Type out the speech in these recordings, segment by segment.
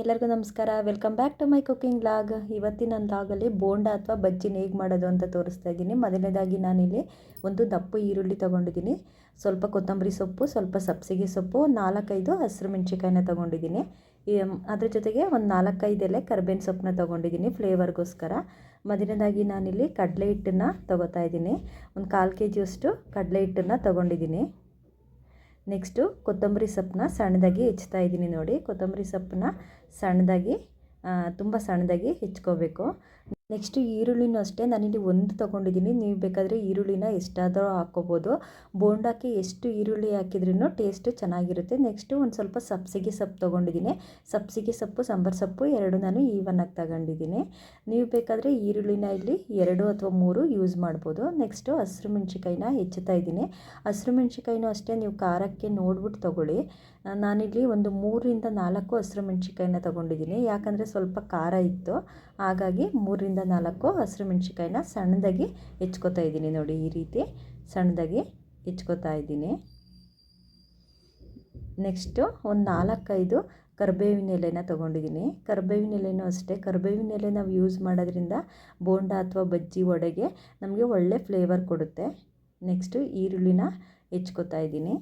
ಎಲ್ಲರಿಗೂ ನಮಸ್ಕಾರ. Welcome back to my cooking log ಇವತ್ತಿನ ಲಾಗಲ್ಲಿ ಬೋಂಡ ಅಥವಾ ಬಜ್ಜಿನ ಹೇಗೆ ಮಾಡೋದು ಅಂತ ತೋರಿಸ್ತಾ ಇದ್ದೀನಿ. ಮೊದಲನೇದಾಗಿ ನಾನಿಲ್ಲಿ ಒಂದು ದಪ್ಪ ಈರುಳ್ಳಿ ತೊಗೊಂಡಿದ್ದೀನಿ. ಸ್ವಲ್ಪ ಕೊತ್ತಂಬರಿ ಸೊಪ್ಪು, ಸ್ವಲ್ಪ ಸಬ್ಸಿಗೆ ಸೊಪ್ಪು, ನಾಲ್ಕೈದು ಹಸಿರು ಮೆಣಸಿಕಾಯಿನ ತೊಗೊಂಡಿದ್ದೀನಿ. ಅದ್ರ ಜೊತೆಗೆ ಒಂದು ನಾಲ್ಕೈದು ಎಲೆ ಕರ್ಬೇವಿನ ಸೊಪ್ಪನ್ನ ತೊಗೊಂಡಿದ್ದೀನಿ ಫ್ಲೇವರ್ಗೋಸ್ಕರ. ಮೊದಲನೇದಾಗಿ ನಾನಿಲ್ಲಿ ಕಡಲೆ ಹಿಟ್ಟನ್ನು ತೊಗೋತಾ ಇದ್ದೀನಿ. ಒಂದು ಕಾಲು ಕೆ ಜಿಯಷ್ಟು ಕಡಲೆ ಹಿಟ್ಟನ್ನು ತೊಗೊಂಡಿದ್ದೀನಿ. ನೆಕ್ಸ್ಟು ಕೊತ್ತಂಬರಿ ಸೊಪ್ಪನ್ನ ಸಣ್ಣದಾಗಿ ಹೆಚ್ತಾ ಇದ್ದೀನಿ ನೋಡಿ. ಕೊತ್ತಂಬರಿ ಸೊಪ್ಪನ್ನ ಸಣ್ಣದಾಗಿ ತುಂಬ ಸಣ್ಣದಾಗಿ ಹೆಚ್ಕೋಬೇಕು ನೆಕ್ಸ್ಟು ಈರುಳ್ಳಿನೂ ಅಷ್ಟೇ. ನಾನಿಲ್ಲಿ ಒಂದು ತೊಗೊಂಡಿದ್ದೀನಿ. ನೀವು ಬೇಕಾದರೆ ಈರುಳ್ಳಿನ ಎಷ್ಟಾದರೂ ಹಾಕ್ಕೋಬೋದು. ಬೋಂಡಾಕ್ಕೆ ಎಷ್ಟು ಈರುಳ್ಳಿ ಹಾಕಿದ್ರೂ ಟೇಸ್ಟು ಚೆನ್ನಾಗಿರುತ್ತೆ. ನೆಕ್ಸ್ಟು ಒಂದು ಸ್ವಲ್ಪ ಸಬ್ಸಿಗೆ ಸೊಪ್ಪು ತೊಗೊಂಡಿದ್ದೀನಿ. ಸಬ್ಸಿಗೆ ಸೊಪ್ಪು, ಸಾಂಬಾರು ಸೊಪ್ಪು ಎರಡು ನಾನು ಈವನ್ನಾಗಿ ತಗೊಂಡಿದ್ದೀನಿ. ನೀವು ಬೇಕಾದರೆ ಈರುಳ್ಳಿನ ಇಲ್ಲಿ ಎರಡು ಅಥವಾ ಮೂರು ಯೂಸ್ ಮಾಡ್ಬೋದು. ನೆಕ್ಸ್ಟು ಹಸಿರು ಮೆಣ್ಸಿಕಾಯಿನ ಹೆಚ್ಚುತ್ತಾ ಇದ್ದೀನಿ. ಹಸಿರು ಮೆಣಸಿಕಾಯಿನೂ ಅಷ್ಟೇ. ನೀವು ಖಾರಕ್ಕೆ ನೋಡ್ಬಿಟ್ಟು ತೊಗೊಳ್ಳಿ. ನಾನಿಲ್ಲಿ ಒಂದು ಮೂರರಿಂದ ನಾಲ್ಕು ಹಸಿರು ಮೆಣ್ಸಿಕಾಯಿನ ತೊಗೊಂಡಿದ್ದೀನಿ. ಯಾಕಂದರೆ ಸ್ವಲ್ಪ ಖಾರ ಇತ್ತು. ಹಾಗಾಗಿ ಮೂರರಿಂದ ನಾಲ್ಕು ಹಸಿರು ಮೆಣಸಿಕಾಯಿನ ಸಣ್ಣದಾಗಿ ಹೆಚ್ಕೋತಾ ಇದ್ದೀನಿ ನೋಡಿ ಈ ರೀತಿ ಸಣ್ಣದಾಗಿ ಹೆಚ್ಕೋತಾ ಇದ್ದೀನಿ. ನೆಕ್ಸ್ಟು ಒಂದು ನಾಲ್ಕೈದು ಕರ್ಬೇವಿನ ಎಲೆನ ತೊಗೊಂಡಿದ್ದೀನಿ. ಕರ್ಬೇವಿನ ಎಲೆನೂ ಅಷ್ಟೇ. ಕರ್ಬೇವಿನ ಎಲೆ ನಾವು ಯೂಸ್ ಮಾಡೋದ್ರಿಂದ ಬೋಂಡ ಅಥವಾ ಬಜ್ಜಿ ವಡೆಗೆ ನಮಗೆ ಒಳ್ಳೆ ಫ್ಲೇವರ್ ಕೊಡುತ್ತೆ. ನೆಕ್ಸ್ಟು ಈರುಳ್ಳಿನ ಹೆಚ್ಕೋತಾ ಇದ್ದೀನಿ.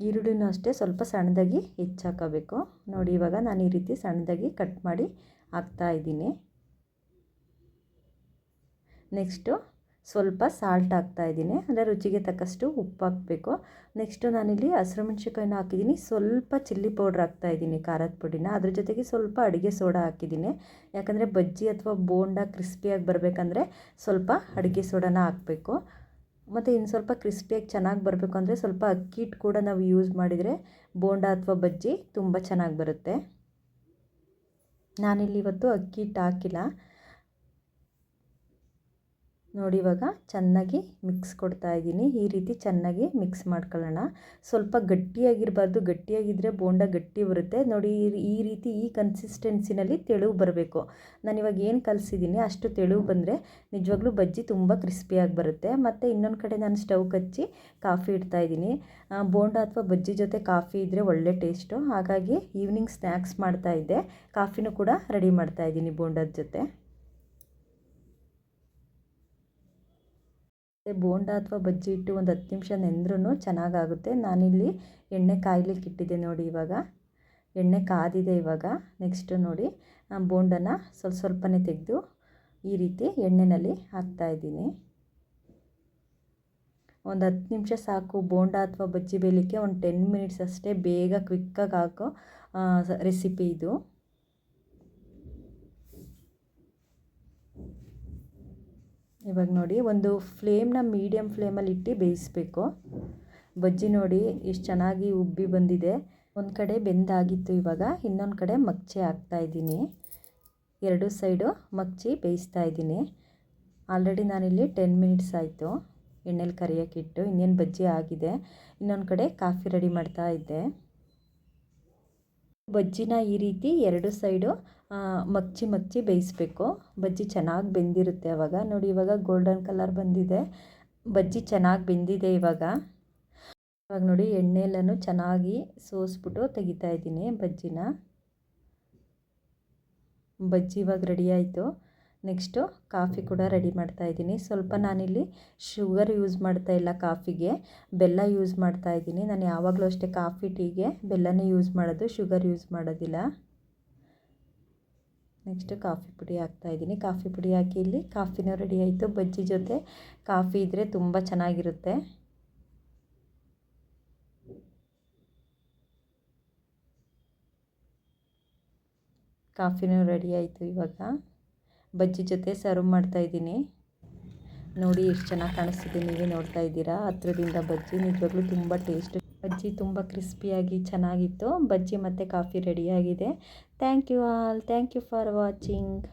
ಈರುಳ್ಳಿನೂ ಅಷ್ಟೇ ಸ್ವಲ್ಪ ಸಣ್ಣದಾಗಿ ಹೆಚ್ಚಾಕಬೇಕು. ನೋಡಿ, ಇವಾಗ ನಾನು ಈ ರೀತಿ ಸಣ್ಣದಾಗಿ ಕಟ್ ಮಾಡಿ ಹಾಕ್ತಾ ಇದ್ದೀನಿ. ನೆಕ್ಸ್ಟು ಸ್ವಲ್ಪ ಸಾಲ್ಟ್ ಹಾಕ್ತಾ ಇದ್ದೀನಿ. ಅಂದರೆ ರುಚಿಗೆ ತಕ್ಕಷ್ಟು ಉಪ್ಪು ಹಾಕಬೇಕು. ನೆಕ್ಸ್ಟು ನಾನಿಲ್ಲಿ ಹಸಿರು ಮೆಣ್ಸಿನ್ಕಾಯಿನ ಹಾಕಿದ್ದೀನಿ. ಸ್ವಲ್ಪ ಚಿಲ್ಲಿ ಪೌಡ್ರ್ ಹಾಕ್ತಾ ಇದ್ದೀನಿ ಖಾರದ ಪುಡಿನ. ಅದ್ರ ಜೊತೆಗೆ ಸ್ವಲ್ಪ ಅಡುಗೆ ಸೋಡಾ ಹಾಕಿದ್ದೀನಿ. ಯಾಕಂದರೆ ಬಜ್ಜಿ ಅಥವಾ ಬೋಂಡ ಕ್ರಿಸ್ಪಿಯಾಗಿ ಬರಬೇಕಂದ್ರೆ ಸ್ವಲ್ಪ ಅಡುಗೆ ಸೋಡಾನ ಹಾಕಬೇಕು. ಮತ್ತು ಇನ್ನು ಸ್ವಲ್ಪ ಕ್ರಿಸ್ಪಿಯಾಗಿ ಚೆನ್ನಾಗಿ ಬರಬೇಕು ಅಂದರೆ ಸ್ವಲ್ಪ ಅಕ್ಕಿ ಹಿಟ್ಟು ಕೂಡ ನಾವು ಯೂಸ್ ಮಾಡಿದರೆ ಬೋಂಡ ಅಥವಾ ಬಜ್ಜಿ ತುಂಬ ಚೆನ್ನಾಗಿ ಬರುತ್ತೆ. ನಾನಿಲ್ಲಿ ಇವತ್ತು ಅಕ್ಕಿ ಹಿಟ್ಟು ಹಾಕಿಲ್ಲ. ನೋಡಿ ಇವಾಗ ಚೆನ್ನಾಗಿ ಮಿಕ್ಸ್ ಕೊಡ್ತಾ ಇದ್ದೀನಿ. ಈ ರೀತಿ ಚೆನ್ನಾಗಿ ಮಿಕ್ಸ್ ಮಾಡ್ಕೊಳ್ಳೋಣ. ಸ್ವಲ್ಪ ಗಟ್ಟಿಯಾಗಿರಬಾರ್ದು. ಗಟ್ಟಿಯಾಗಿದ್ದರೆ ಬೋಂಡ ಗಟ್ಟಿ ಬರುತ್ತೆ. ನೋಡಿ ಈ ರೀತಿ ಈ ಕನ್ಸಿಸ್ಟೆನ್ಸಿನಲ್ಲಿ ತೆಳುವು ಬರಬೇಕು. ನಾನು ಇವಾಗ ಏನು ಕಲಿಸಿದ್ದೀನಿ, ಅಷ್ಟು ತೆಳು ಬಂದರೆ ನಿಜವಾಗ್ಲೂ ಬಜ್ಜಿ ತುಂಬ ಕ್ರಿಸ್ಪಿಯಾಗಿ ಬರುತ್ತೆ. ಮತ್ತು ಇನ್ನೊಂದು ಕಡೆ ನಾನು ಸ್ಟವ್ ಕಚ್ಚಿ ಕಾಫಿ ಇಡ್ತಾ ಇದ್ದೀನಿ. ಬೋಂಡ ಅಥವಾ ಬಜ್ಜಿ ಜೊತೆ ಕಾಫಿ ಇದ್ದರೆ ಒಳ್ಳೆ ಟೇಸ್ಟು ಹಾಗಾಗಿ ಈವ್ನಿಂಗ್ ಸ್ನ್ಯಾಕ್ಸ್ ಮಾಡ್ತಾ ಇದ್ದೆ. ಕಾಫಿನೂ ಕೂಡ ರೆಡಿ ಮಾಡ್ತಾ ಇದ್ದೀನಿ ಬೋಂಡದ ಜೊತೆ. ಬೋಂಡ ಅಥವಾ ಬಜ್ಜಿ ಇಟ್ಟು ಒಂದು ಹತ್ತು ನಿಮಿಷ ನೆಂದ್ರೂ ಚೆನ್ನಾಗಾಗುತ್ತೆ. ನಾನಿಲ್ಲಿ ಎಣ್ಣೆ ಕಾಯ್ಲಿಕ್ಕೆ ಇಟ್ಟಿದ್ದೆ ನೋಡಿ ಇವಾಗ. ಎಣ್ಣೆ ಕಾದಿದೆ ಇವಾಗ. ನೆಕ್ಸ್ಟು ನೋಡಿ ಬೋಂಡನ ಸ್ವಲ್ಪ ಸ್ವಲ್ಪನೇ ತೆಗೆದು ಈ ರೀತಿ ಎಣ್ಣೆಯಲ್ಲಿ ಹಾಕ್ತಾಯಿದ್ದೀನಿ ಒಂದು ಹತ್ತು ನಿಮಿಷ ಸಾಕು. ಬೋಂಡ ಅಥವಾ ಬಜ್ಜಿ ಬೇಯಲಿಕ್ಕೆ ಒಂದು ಟೆನ್ ಮಿನಿಟ್ಸ್ ಅಷ್ಟೇ ಬೇಗ ಕ್ವಿಕ್ಕಾಗಿ ಹಾಕೋ ರೆಸಿಪಿ ಇದು. ಇವಾಗ ನೋಡಿ, ಒಂದು ಫ್ಲೇಮ್ನ ಮೀಡಿಯಮ್ ಫ್ಲೇಮಲ್ಲಿ ಇಟ್ಟು ಬೇಯಿಸಬೇಕು. ಬಜ್ಜಿ ನೋಡಿ, ಎಷ್ಟು ಚೆನ್ನಾಗಿ ಉಬ್ಬಿ ಬಂದಿದೆ. ಒಂದು ಕಡೆ ಬೆಂದಾಗಿತ್ತು ಇವಾಗ, ಇನ್ನೊಂದು ಕಡೆ ಮಗ್ಚಿ ಹಾಕ್ತಾಯಿದ್ದೀನಿ ಎರಡು ಸೈಡು ಮಗ್ಚಿ ಬೇಯಿಸ್ತಾ ಇದ್ದೀನಿ. ಆಲ್ರೆಡಿ ನಾನಿಲ್ಲಿ ಟೆನ್ ಮಿನಿಟ್ಸ್ ಆಯಿತು. ಎಣ್ಣೆಲಿ ಕರಿಯೋಕ್ಕಿಟ್ಟು ಇನ್ನೇನು ಬಜ್ಜಿ ಆಗಿದೆ. ಇನ್ನೊಂದು ಕಡೆ ಕಾಫಿ ರೆಡಿ ಮಾಡ್ತಾ ಇದ್ದೆ. ಬಜ್ಜಿನ ಈ ರೀತಿ ಎರಡು ಸೈಡು ಮಗ್ಚಿ ಮಗ್ಚಿ ಬೇಯಿಸ್ಬೇಕು. ಬಜ್ಜಿ ಚೆನ್ನಾಗಿ ಬೆಂದಿರುತ್ತೆ ಅವಾಗ. ನೋಡಿ, ಇವಾಗ ಗೋಲ್ಡನ್ ಕಲರ್ ಬಂದಿದೆ. ಬಜ್ಜಿ ಚೆನ್ನಾಗಿ ಬೆಂದಿದೆ ಇವಾಗ. ಇವಾಗ ನೋಡಿ ಎಣ್ಣೆ ಎಲ್ಲನೂ ಚೆನ್ನಾಗಿ ಸೋಸ್ಬಿಟ್ಟು ತೆಗಿತಾ ಇದ್ದೀನಿ ಬಜ್ಜಿನ. ಬಜ್ಜಿ ಇವಾಗ ರೆಡಿ ಆಯಿತು. ನೆಕ್ಸ್ಟು ಕಾಫಿ ಕೂಡ ರೆಡಿ ಮಾಡ್ತಾ ಇದ್ದೀನಿ. ಸ್ವಲ್ಪ ನಾನಿಲ್ಲಿ ಶುಗರ್ ಯೂಸ್ ಮಾಡ್ತಾ ಇಲ್ಲ ಕಾಫಿಗೆ. ಬೆಲ್ಲ ಯೂಸ್ ಮಾಡ್ತಾ ಇದ್ದೀನಿ. ನಾನು ಯಾವಾಗಲೂ ಅಷ್ಟೇ ಕಾಫಿ, ಟೀಗೆ ಬೆಲ್ಲನೇ ಯೂಸ್ ಮಾಡೋದು, ಶುಗರ್ ಯೂಸ್ ಮಾಡೋದಿಲ್ಲ. ನೆಕ್ಸ್ಟು ಕಾಫಿ ಪುಡಿ ಹಾಕ್ತಾ ಇದ್ದೀನಿ. ಕಾಫಿ ಪುಡಿ ಹಾಕಿ ಇಲ್ಲಿ ಕಾಫಿನೂ ರೆಡಿ ಆಯಿತು. ಬಜ್ಜಿ ಜೊತೆ ಕಾಫಿ ಇದ್ದರೆ ತುಂಬ ಚೆನ್ನಾಗಿರುತ್ತೆ. ಕಾಫಿನೂ ರೆಡಿ ಆಯಿತು ಇವಾಗ. ಬಜ್ಜಿ ಜೊತೆ ಸರ್ವ್ ಮಾಡ್ತಾಯಿದ್ದೀನಿ ನೋಡಿ ಎಷ್ಟು ಚೆನ್ನಾಗಿ ಕಾಣಿಸ್ತಿದೆ ನೀವೇ ನೋಡ್ತಾ ಇದ್ದೀರಾ? ಹತ್ರದಿಂದ ಬಜ್ಜಿ, ನಿಜವಾಗ್ಲೂ ತುಂಬ ಟೇಸ್ಟ್ ಬಜ್ಜಿ ತುಂಬ ಕ್ರಿಸ್ಪಿಯಾಗಿ ಚೆನ್ನಾಗಿತ್ತು. ಬಜ್ಜಿ ಮತ್ತು ಕಾಫಿ ರೆಡಿಯಾಗಿದೆ thank you all thank you for watching